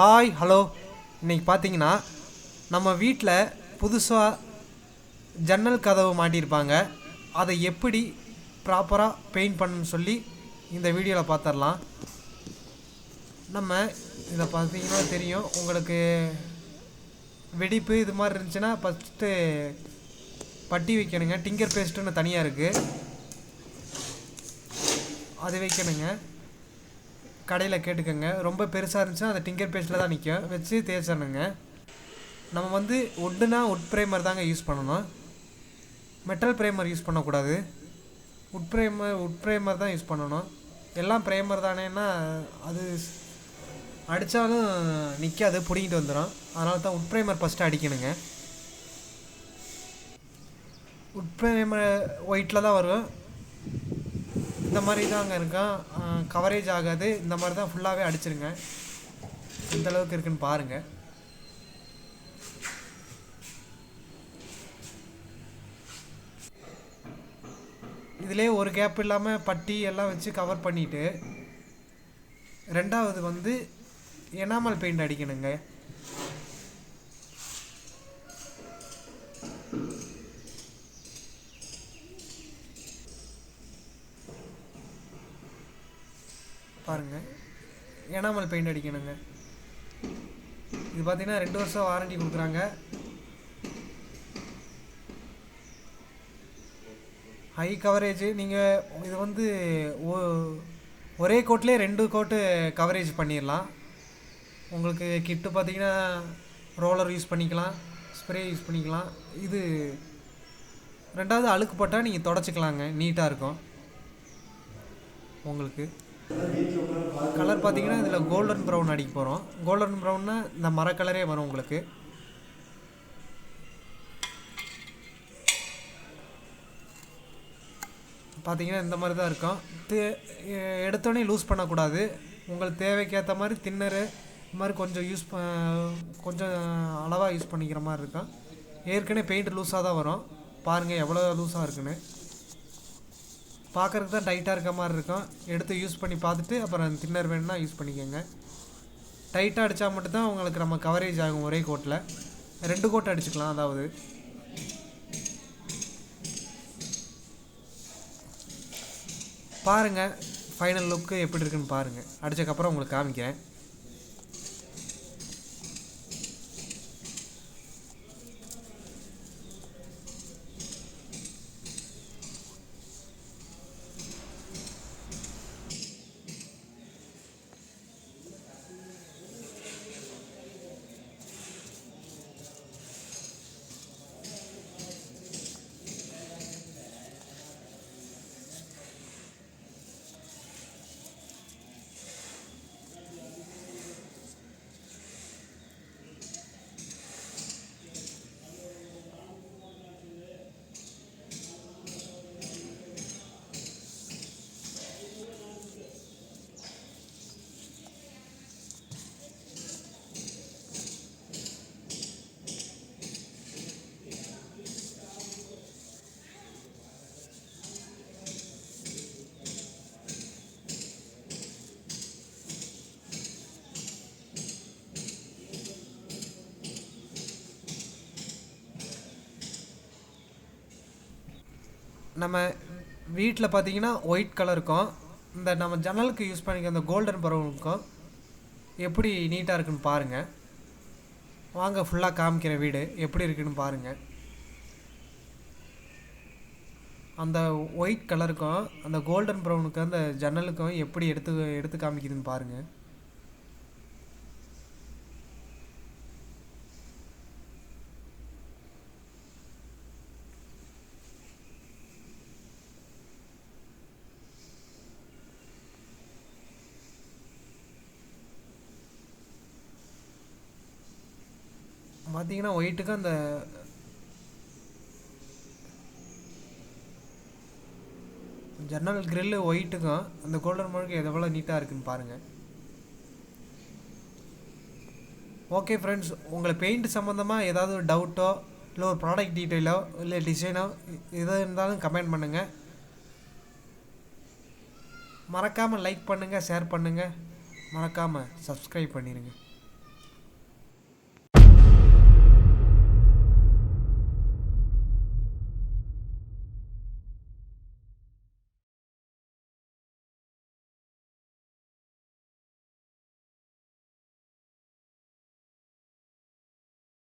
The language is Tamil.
ஹாய் ஹலோ இன்றைக்கி பார்த்தீங்கன்னா நம்ம வீட்டில் புதுசாக ஜன்னல் கதவு மாட்டியிருப்பாங்க. அதை எப்படி ப்ராப்பராக பெயிண்ட் பண்ணணும்னு சொல்லி இந்த வீடியோவில் பார்த்துடலாம் நம்ம இதை பார்த்தீங்கன்னா தெரியும். உங்களுக்கு வெடிப்பு இது மாதிரி இருந்துச்சுன்னா ஃபஸ்ட்டு பட்டி வைக்கணுங்க. டிங்கர் பேஸ்ட்டுன்னு தனியாக இருக்குது அது வைக்கணுங்க. கடையில் கேட்டுக்கோங்க. ரொம்ப பெருசாக இருந்துச்சுன்னா அந்த டிங்கர் பேஸ்ட்டில் தான் நிற்கும் வச்சு தேய்ச்சிடணுங்க. நம்ம வந்து உட்டுனா உட் ப்ரைமர் தாங்க யூஸ் பண்ணணும். மெட்டல் ப்ரைமர் யூஸ் பண்ணக்கூடாது. உட் ப்ரைமர் உட் ப்ரைமர் தான் யூஸ் பண்ணணும். எல்லாம் ப்ரைமர் தானேன்னா அது அடித்தாலும் நிற்காது பிடிங்கிட்டு வந்துடும் அதனால தான் உட் ப்ரைமர் ஃபஸ்ட்டு அடிக்கணுங்க. உட் ப்ரைமர் ஒயிட்டில் தான் வரும். இந்த மாதிரி தாங்க இருக்கும் கவரேஜ் ஆகாது. இந்த மாதிரி தான் ஃபுல்லாகவே அடிச்சிருங்க. எந்த அளவுக்கு இருக்குன்னு பாருங்கள் இதிலே ஒரு கேப் இல்லாமல் பட்டி எல்லாம் வச்சு கவர் பண்ணிவிட்டு ரெண்டாவது வந்து எனாமல் பெயிண்ட் அடிக்கணுங்க. பாருங்கள் எனாமல் பெயிண்ட் அடிக்கணுங்க. இது பார்த்தீங்கன்னா ரெண்டு வருஷம் வாரண்டி கொடுக்குறாங்க. ஹை கவரேஜ் நீங்கள் இது வந்து ஒரே கோட்லேயே ரெண்டு கோட்டு கவரேஜ் பண்ணிடலாம் உங்களுக்கு கிட்டு பார்த்தீங்கன்னா ரோலர் யூஸ் பண்ணிக்கலாம் ஸ்ப்ரே யூஸ் பண்ணிக்கலாம். இது ரெண்டாவது அழுக்கு போட்டால் நீங்கள் தொடச்சிக்கலாங்க நீட்டாக இருக்கும். உங்களுக்கு கலர் பார்த்தீங்கன்னா இதில் கோல்டன் ப்ரௌன் அடிக்க போகிறோம். கோல்டன் ப்ரௌன்னா இந்த மர கலரே வரும் உங்களுக்கு. பார்த்தீங்கன்னா இந்த மாதிரி தான் இருக்கும். தே எடுத்தோடனே லூஸ் பண்ணக்கூடாது. உங்களுக்கு தேவைக்கேற்ற மாதிரி தின்னரு இந்த மாதிரி கொஞ்சம் யூஸ் ப கொஞ்சம் அளவாக யூஸ் பண்ணிக்கிற மாதிரி இருக்கும். ஏற்கனவே பெயிண்ட் லூஸாக தான் வரும். பாருங்கள் எவ்வளோ லூஸாக இருக்குன்னு. பார்க்குறதுக்கு தான் டைட்டாக இருக்க மாதிரி இருக்கும். எடுத்து யூஸ் பண்ணி பார்த்துட்டு அப்புறம் தின்னர் வேணும்னா யூஸ் பண்ணிக்கோங்க. டைட்டாக அடித்தா மட்டும்தான் உங்களுக்கு நம்ம கவரேஜ் ஆகும் ஒரே கோட்டில் ரெண்டு கோட் அடிச்சுக்கலாம் அதாவது. பாருங்கள் ஃபைனல் லுக்கு எப்படி இருக்குன்னு பாருங்கள் அடிச்சக்கப்புறம் உங்களுக்கு காமிக்கிறேன். நம்ம வீட்டில் பார்த்தீங்கன்னா ஒயிட் கலருக்கும் இந்த நம்ம ஜன்னலுக்கு யூஸ் பண்ணிக்க அந்த கோல்டன் பரவலுக்கும் எப்படி நீட்டாக இருக்குன்னு பாருங்கள் வாங்க ஃபுல்லாக காமிக்கிற வீடு எப்படி இருக்குன்னு பாருங்கள் அந்த ஒயிட் கலருக்கும் அந்த கோல்டன் ப்ரௌனுக்கும் அந்த ஜன்னலுக்கும் எப்படி எடுத்து எடுத்து காமிக்குதுன்னு பாருங்கள் பார்த்தீங்கன்னா ஒயிட்டுக்கு அந்த ஜன்னல் கிரில்லு ஒயிட்டுக்கும் அந்த கோல்டன் முழுக்க எவ்வளோ நீட்டாக இருக்குன்னு பாருங்கள் ஓகே ஃப்ரெண்ட்ஸ் உங்களை பெயிண்ட் சம்மந்தமாக ஏதாவது ஒரு டவுட்டோ இல்லை ஒரு ப்ராடக்ட் டீட்டெயிலோ இல்லை டிசைனோ எது இருந்தாலும் கமெண்ட் பண்ணுங்கள் மறக்காமல் லைக் பண்ணுங்கள் ஷேர் பண்ணுங்கள் மறக்காமல் சப்ஸ்கிரைப் பண்ணிடுங்க